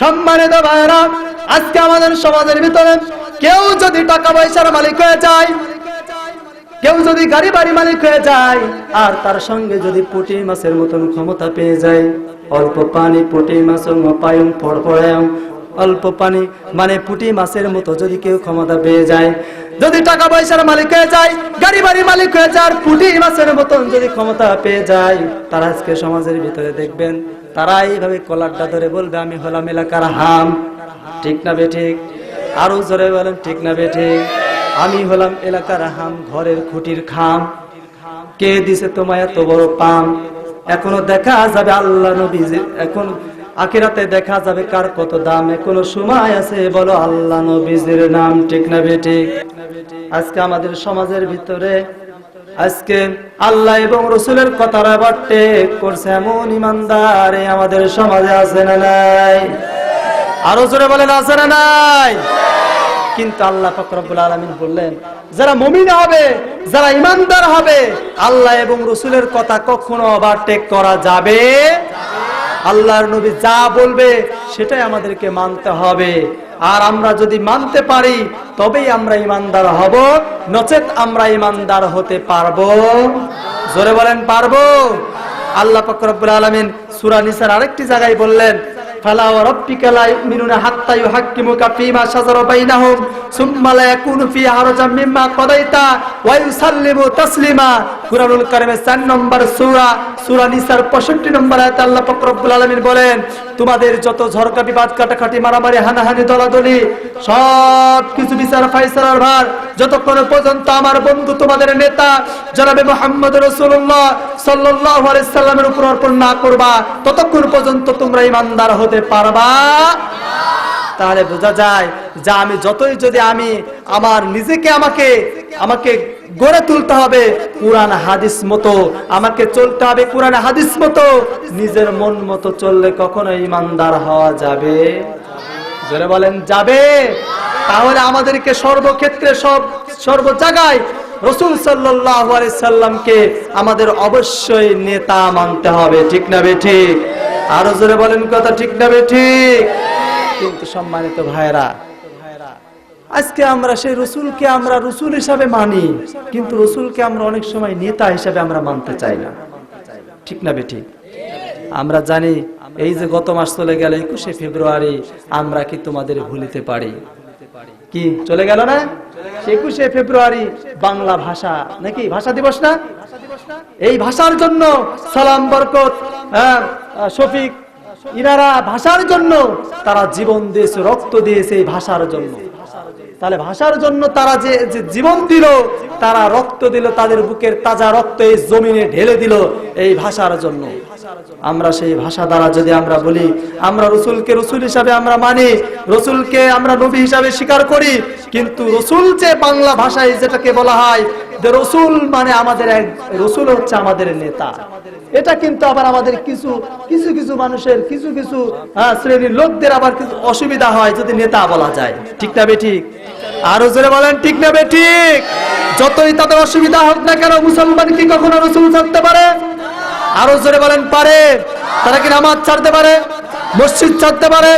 সম্মানিত ভাইরা আজকে আমাদের সমাজের ভিতরে কেউ যদি টাকা পয়সার মালিক হয়ে যায়, কেউ যদি গাড়ি বাড়ি মালিক হয়ে যায়, আর তার সঙ্গে যদি পুটি মাছের মতন ক্ষমতা পেয়ে যায়, অল্প পানি, পুটি মাছ পায়ম ফড়ফড়ায়ম অল্প পানি মানে পুটি মাছের মতো যদি কেউ ক্ষমতা পেয়ে যায়, যদি টাকা পয়সার মালিক হয়ে যায়, গাড়ি বাড়ি মালিক হয়ে যায়, আর পুটি মাছের মতন যদি ক্ষমতা পেয়ে যায়, তারা আজকে সমাজের ভিতরে দেখবেন তারা এইভাবে কলারটা ধরে বলবে, আমি হলাম এলাকার হাম। ঠিক না বে ঠিক? আরও জোরে বলেন, ঠিক না বে ঠিক? আমি হলাম এলাকার হাম, ঘরের খুঁটির খাম। কে দিছে তোমায় এত বড় পাম? এখনও দেখা যাবে আল্লাহ নবী এখন আখিরাতে দেখা যাবে কার কত দাম। এখনও সময় আছে, বলো আল্লাহ নবীজির নাম। ঠিক না বেটি আজকে আমাদের সমাজের ভিতরে আজকে আল্লাহ এবং রসুলের কথার বাট্টে করছে এমন ইমানদার আমাদের সমাজে আছে না নাই? আরও জোরে বলেন, আছে না নাই? কিন্তু আল্লাহ ফকরবুল আলমিন বললেন, যারা মমিন হবে, যারা ইমানদার হবে, আল্লাহ এবং রসুলের কথা কখনো আবার টেক করা যাবে আল্লাহর নবী যা বলবে সেটাই আমাদেরকে মানতে হবে। আর আমরা যদি মানতে পারি, তবেই আমরা ইমানদার হব, নচেত আমরা ইমানদার হতে পারব। জোরে বলেন, পারব? আল্লাহ ফকরবুল আলমিন সুরা নিসার আরেকটি জায়গায় বললেন ফালা ওয়া রাব্বিকা লা ইউমিনুনা হাত্তা ইউহাক্কিমুকা ফীমা শাজারা বাইনাহুম, সুম্মা লা ইয়াকুনু ফী হারাজাম মিম্মা কাদাইতা ওয়া ইউসাল্লিমু তাসলিমা। কুরআনুল কারীমের 4 নম্বর সূরা সূরা নিসার 65 নম্বর আয়াতে আল্লাহ পাক রব্বুল আলামিন বলেন, তোমাদের যত ঝরকা বিবাদ, কাটাকাটি, মারামারি, হানাহানি, দলাদলি সব কিছু বিচার, ফাইসালার ভার, যতক্ষণ পর্যন্ত আমার বন্ধু তোমাদের নেতা জনাবে মুহাম্মদ রাসূলুল্লাহ সাল্লাল্লাহু আলাইহি সাল্লামের উপর অর্পণ না করবা, ততক্ষণ পর্যন্ত তোমরা ইমানদার হতে পারবা? তাহলে বোঝা যায় যে আমি যতই যদি আমি আমার নিজেকে আমাকে আমাকে গড়ে তুলতে হবে, কোরআন হাদিস মতো, আমাকে চলতে হবে কোরআন হাদিস মতো, নিজের মন মতো চললে কখনো ইমানদার হওয়া যাবে? জোরে বলেন, যাবে। তাহলে আমাদেরকে সর্বক্ষেত্রে সব, সর্ব জায়গায় রসুল সাল্লাহ সাল্লামকে আমাদের অবশ্যই নেতা মানতে হবে, ঠিক না বে ঠিক? আরও জোরে বলেন কথা ঠিক না ঠিক? কিন্তু সম্মানিত ভাইরা আজকে আমরা সেই রসুলকে আমরা রসুল হিসাবে মানি কিন্তু রসুলকে আমরা অনেক সময় নেতা হিসাবে আমরা মানতে চাই না। ঠিক না বেঠি আমরা জানি এই যে গত মাস চলে গেল একুশে ফেব্রুয়ারি আমরা কি তোমাদের ভুলিতে পারি? কি চলে গেল না? একুশে ফেব্রুয়ারি বাংলা ভাষা নাকি ভাষা দিবস না? এই ভাষার জন্য সালাম বরকত হ্যাঁ, শফিক ইনারা ভাষার জন্য তারা জীবন দিয়েছে, রক্ত দিয়েছে এই ভাষার জন্য। তাহলে ভাষার জন্য তারা যে জীবন দিল, তারা রক্ত দিল, তাদের বুকের তাজা রক্ত এই জমিনে ঢেলে দিল এই ভাষার জন্য। আমরা সেই ভাষা দ্বারা যদি আমরা বলি আমরা রসুলকে রসুল হিসাবে আমরা মানি রসুলকে আমরা নবী হিসাবে স্বীকার করি কিন্তু রসুল যে বাংলা ভাষায় যেটাকে বলা হয় যে রসুল মানে আমাদের এক রসুল হচ্ছে আমাদের নেতা। এটা কিন্তু আবার আমাদের কিছু কিছু কিছু মানুষের কিছু কিছু হ্যাঁ, শ্রেণির লোকদের আবার কিছু অসুবিধা হয় যদি নেতা বলা যায়। ঠিক না বে ঠিক? আরও জোরে বলেন ঠিক না বে ঠিক? যতই তাদের অসুবিধা হোক না কেন মুসলমান কি কখনো রসুল থাকতে পারে? আরও জোরে বলেন, পারে। তারা কি নামাজ ছাড়তে পারে? মসজিদ ছাড়তে পারে?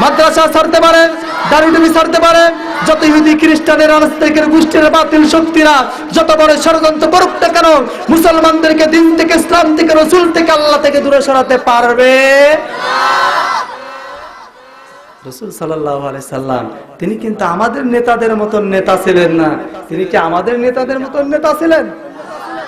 মাদ্রাসা ছাড়তে পারে? দাড়িডুবি ছাড়তে পারে? যত ইহুদি, খ্রিস্টানের আনাস্তিকের গোষ্ঠীর, বাতিল শক্তিরা, যত বড় ষড়যন্ত্র করুক না কেন, মুসলমানদেরকে দিন থেকে, ইসলাম থেকে, রসুল থেকে, আল্লাহ থেকে দূরে সরাতে পারবে? রসুল সাল্লাহ সাল্লাম, তিনি কিন্তু আমাদের নেতাদের মতন নেতা ছিলেন না। তিনি কি আমাদের নেতাদের মতন নেতা ছিলেন?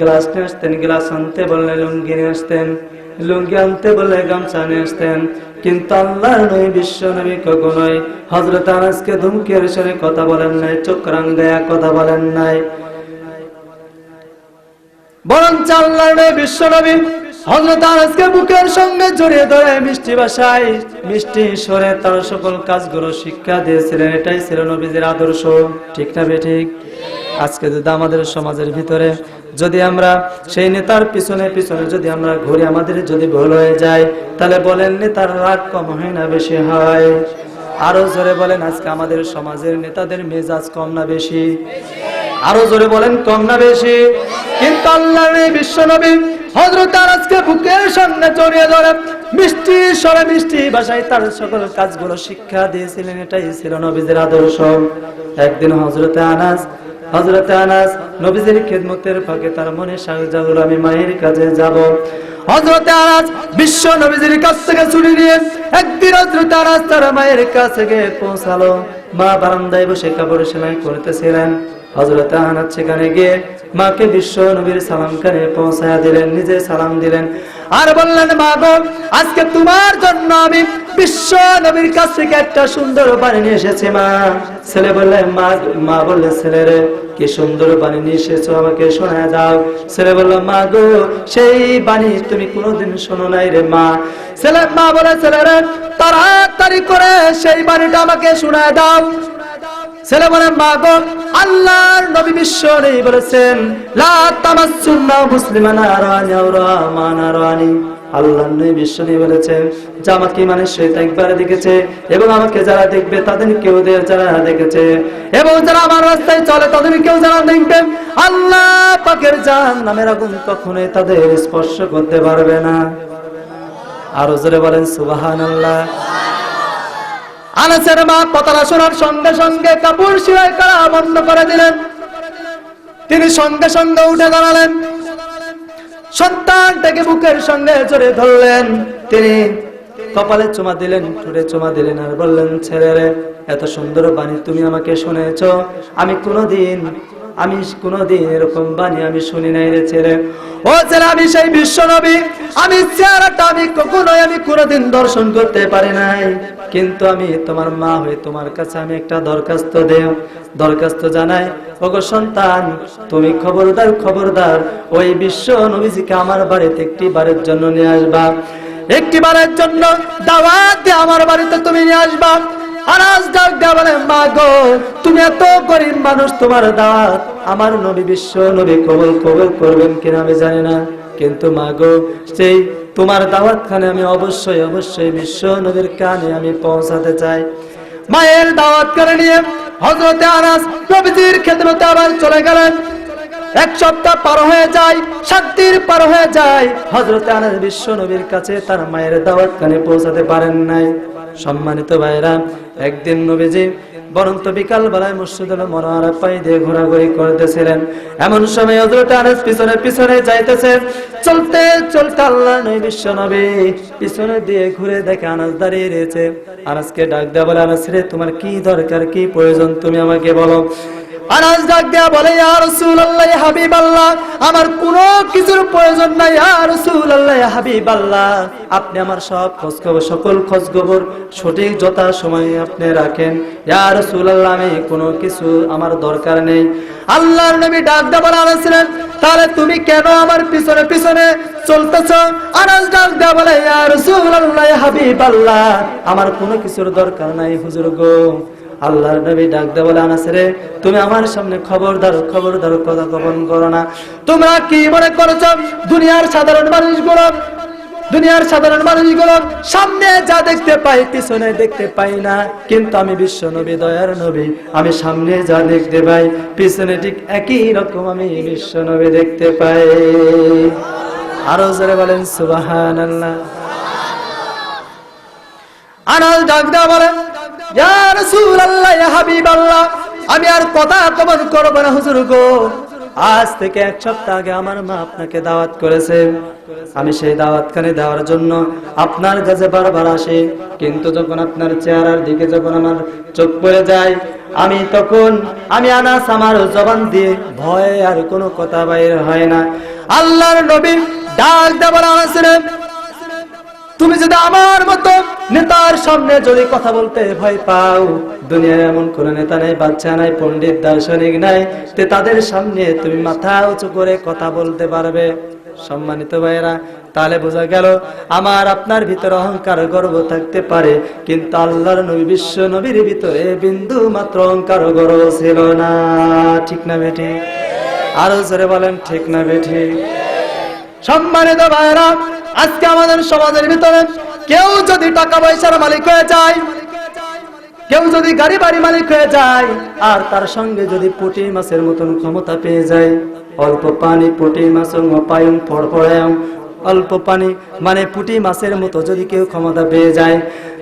গ্লাস নিয়ে আসতেন গ্লাস আনতে বললে লুঙ্গি নিয়ে আসতেন, লুঙ্গি আনতে বললে গামছা নিয়ে আসতেন। কিন্তু আল্লাহর নবী, বিশ্ব নবী কখনোই হজরত আনাসকে ধুমকের সরে কথা বলেন নাই, চোখ রাঙ্গায়া কথা বলেন নাই। বরঞ্চ আল্লাহর নবী, বিশ্ব নবী হযরত আনাসকে বুকের সঙ্গে জড়িয়ে ধরে মিষ্টি ভাষায় মিষ্টি স্বরে তার সকল কাজগুলো শিক্ষা দিয়েছিলেন। এটাই ছিল নবীজির আদর্শ। ঠিক না বে ঠিক? আজকে যদি আমাদের সমাজের ভিতরে যদি আমরা সেই নেতার পিছনে পিছনে যদি আমরা ঘুরে, আমাদের যদি ভুল হয়ে যায়, তাহলে বলেন নেতার রাগ কম হয় না বেশি হয়। আরও জোরে বলেন, আজকে আমাদের সমাজের নেতাদের মেজাজ কম না বেশি? আরও জোরে বলেন, কম না বেশি? কিন্তু আল্লাহ বিশ্ব নবী হজরত আজকে বুকের সামনে জড়িয়ে ধরে মিষ্টি, স্বরে মিষ্টি ভাষায় তার সকল কাজগুলো শিক্ষা দিয়েছিলেন, এটাই ছিল নবীদের আদর্শ। একদিন হজরতে আনাস হজরতে আনাস নবীদের খেদমতের ফাঁকে তার মনে সাহস জাগলো, আমি মায়ের কাছে যাব। হজরতে আনাস বিশ্ব নবীজির কাছ থেকে ছুটি নিয়ে একদিন হজরতে আনাস তার মায়ের কাছে গিয়ে পৌঁছালো। মা বারান্দায় বসে কাপড় সেলাই করতেছিলেন। হজরত আনাস সেখানে গিয়ে মাকে বিশ্ব নবীর সালাম কানে পৌঁছায়া দিলেন, নিজে সালাম দিলেন। আর বললেন, মা গো, আজকে তোমার জন্য আমি বিশ্ব নবীর কাছ থেকে একটা সুন্দর বাণী নিয়ে এসেছি, মা। ছেলে বললে, মা মা বললে ছেলে রে কি সুন্দর বাণী নিয়ে এসেছ, আমাকে শোনা দাও। ছেলে বলল, মা গো, সেই বাণী তুমি কোনোদিন শোনো নাই রে, মা। ছেলে, মা বলে ছেলে রে তাড়াতাড়ি করে সেই বাণীটা আমাকে শোনা দাও। ছেলে বলে, মা গো, আল্লাহর নবী বিশ্ব নেই বলেছেন। নবী বিশ্ব যে আমাকে মানে একবার দেখেছে, এবং আমাকে যারা দেখবে তাদের কেউ যারা দেখেছে। এবং যারা আমার রাস্তায় চলে, তাদের কেউ যারা দেখবে। আল্লাহ পাকের জান নামের আগুন তাদের স্পর্শ করতে পারবে না। আরও জোরে বলেন, সুবহানাল্লাহ। আনাসের মা কথাটা শোনার সঙ্গে সঙ্গে কাপড় সিলাই করা বন্ধ করে দিলেন। তিনি সঙ্গে সঙ্গে উঠে দাঁড়ালেন। সন্তানটাকে বুকের সঙ্গে জড়িয়ে ধরলেন। তিনি কপালে চুমা দিলেন ঠোঁটে চুমা দিলেন আর বললেন ছেলে রে, এত সুন্দর বাণী তুমি আমাকে শুনেছ। আমি কোনোদিন আমি কোনোদিন এরকম বাণী আমি শুনি নাই রে ছেলে। ও ছেলে, আমি সেই বিশ্ব নবী। আমি চেহারাটা আমি কখনোই আমি কোনোদিন দর্শন করতে পারি নাই। কিন্তু আমি তোমার মা হয়ে তোমার কাছে আমি একটা দরখাস্ত দেও দরখাস্ত জানাই, ওগো সন্তান, তুমি খবরদার খবরদার, ওই বিশ্ব নবীজিকে আমার বাড়িতে একটি বারের জন্য নিয়ে আসবা। একটি বারের জন্য দাওয়াত আমার বাড়িতে তুমি নিয়ে আসবা। আমার নবী বিশ্ব নবী কবল কবল করবেন কিনা আমি জানি না। কিন্তু মা সেই তোমার দাওয়াত খানে আমি অবশ্যই অবশ্যই বিশ্ব নবীর কানে আমি পৌঁছাতে চাই। মায়ের দাওয়াত করে নিয়ে হজরতে আনাস নবীজির খেদমতে আবার চলে গেলেন। এক সপ্তাহ পার হয়ে যায় দিন পার হয়ে যায়। হজরত আনাস বিশ্ব নবীর কাছে তার মায়ের দাওয়াত কানে পৌঁছাতে পারেন নাই। সম্মানিত ভাইরা একদিন নবীজি বরন্ত বিকাল বেলায় মসজিদুল মনোয়ারা পাই দিয়ে ঘোরাঘুরি করতেছিলেন। এমন সময় হজরত আনাস পিছনে পিছনে যাইতেছেন চলতে চলতে আল্লাহ নবী বিশ্ব নবী পিছনে দিয়ে ঘুরে দেখে আনাস দাঁড়িয়ে রয়েছে। আনাসকে ডাক দেয়া বলে, আনাস রে, তোমার কি দরকার, কি প্রয়োজন? তুমি আমাকে বলো। আনাস ডাক দেয়া বলে, ইয়া রাসূলুল্লাহ, ইয়া হাবিবাল্লাহ, আমার কোনো কিছুর প্রয়োজন নাই, ইয়া হাবিবাল্লাহ। আপনি আমার সব খোঁজ খবর সকল খোঁজ খবর সঠিক যথা আপনি রাখেন। ইয়া রাসূলুল্লাহ, আমি কোনো কিছু আমার দরকার নেই। আল্লাহর নবী ডাক আনাস তাহলে তুমি কেন আমার পিছনে পিছনে চলতেছ? আনাস ডাক দেয়া বলে ইয়া হাবিবাল্লাহ, আমার কোনো কিছুর দরকার নাই, হুজুর গো। আল্লাহর নবী ডাক দে বলে আনাস রে, তুমি আমার সামনে খবরদার খবরদার কথা গোপন করো না। তোমরা কি মনে করছ? দুনিয়ার সাধারণ মানুষগুলো, দুনিয়ার সাধারণ মানুষগুলো সামনে যা দেখতে পাই, পিছনে দেখতে পাই না। কিন্তু আমি বিশ্ব নবী, দয়ার নবী, আমি সামনে যা দেখতে পাই, পিছনে ঠিক একই রকম আমি বিশ্ব নবী দেখতে পাই। আরও জোরে বলেন সুবাহান আনাল ডাক দেওয়া বলেন আমি আর কথা কবন করব না, হুজুর গো। আজ থেকে এক সপ্তাহ আগে আমার মা আপনাকে দাওয়াত করেছে। আমি সেই দাওয়াত খানে দেওয়ার জন্য আপনার কাছে বারবার আসি। কিন্তু যখন আপনার চেহারার দিকে যখন আমার চোখ পড়ে যায়, আমি তখন, আমি আনাস আমার জবান দিয়ে ভয়ে আর কোনো কথা বাইর হয় না। আল্লাহর নবী ডাক দেবার আনাস তুমি যদি আমার মতো নেতার সামনে যদি কথা বলতে ভয় পাও দুনিয়ার এমন কোন নেতা নাই, বাচ্চা নাই, পণ্ডিত, দার্শনিক নাই, তে তাদের সামনে তুমি মাথা উঁচু করে কথা বলতে পারবে। সম্মানিত ভাইয়েরা, তাহলে বোঝা গেল আমার আপনার ভিতরে অহংকার গর্ব থাকতে পারে, কিন্তু আল্লাহর নবী, বিশ্ব নবীর ভিতরে বিন্দু মাত্র অহংকার গর্ব ছিল না। ঠিক না বেঠি? আরও জোরে বলেন, ঠিক না বেঠি? সম্মানিত ভাইরা আজকে আমাদের সমাজের ভিতরে কেউ যদি টাকা পয়সার মালিক হয়ে যায়, কেউ যদি গাড়ি বাড়ি মালিক হয়ে যায়, আর তার সঙ্গে যদি পুটি মাছের মতন ক্ষমতা পেয়ে যায়, অল্প পানি পুটি মাছ পায়ং ফড়ফড়ায়ং অল্প পানি মানে পুটি মাছের মতো যদি কেউ ক্ষমতা পেয়ে যায়,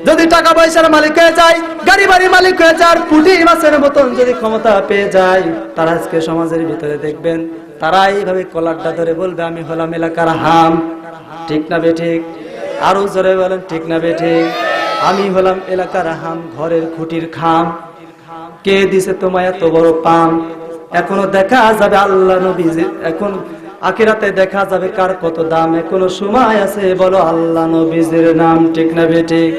যদি টাকা পয়সার মালিক হয়ে যায়, গাড়ি বাড়ি মালিক হয়ে যায়, আর পুটি মাছের মতন যদি ক্ষমতা পেয়ে যায়, তারা আজকে সমাজের ভিতরে দেখবেন তারা এইভাবে কলারটা ধরে বলবে, আমি হলাম এলাকার হাম। ঠিক না বে ঠিক? আরও জোরে বলেন, ঠিক না বে ঠিক? আমি হলাম এলাকার হাম, ঘরের খুঁটির খাম। কে দিছে তোমায় এত বড় পাম? এখনও দেখা যাবে আল্লাহ নবী এখন আখিরাতে দেখা যাবে কার কত দাম? এখনও সময় আছে, বলো আল্লাহ নবীজের নাম। ঠিক না বেঠিক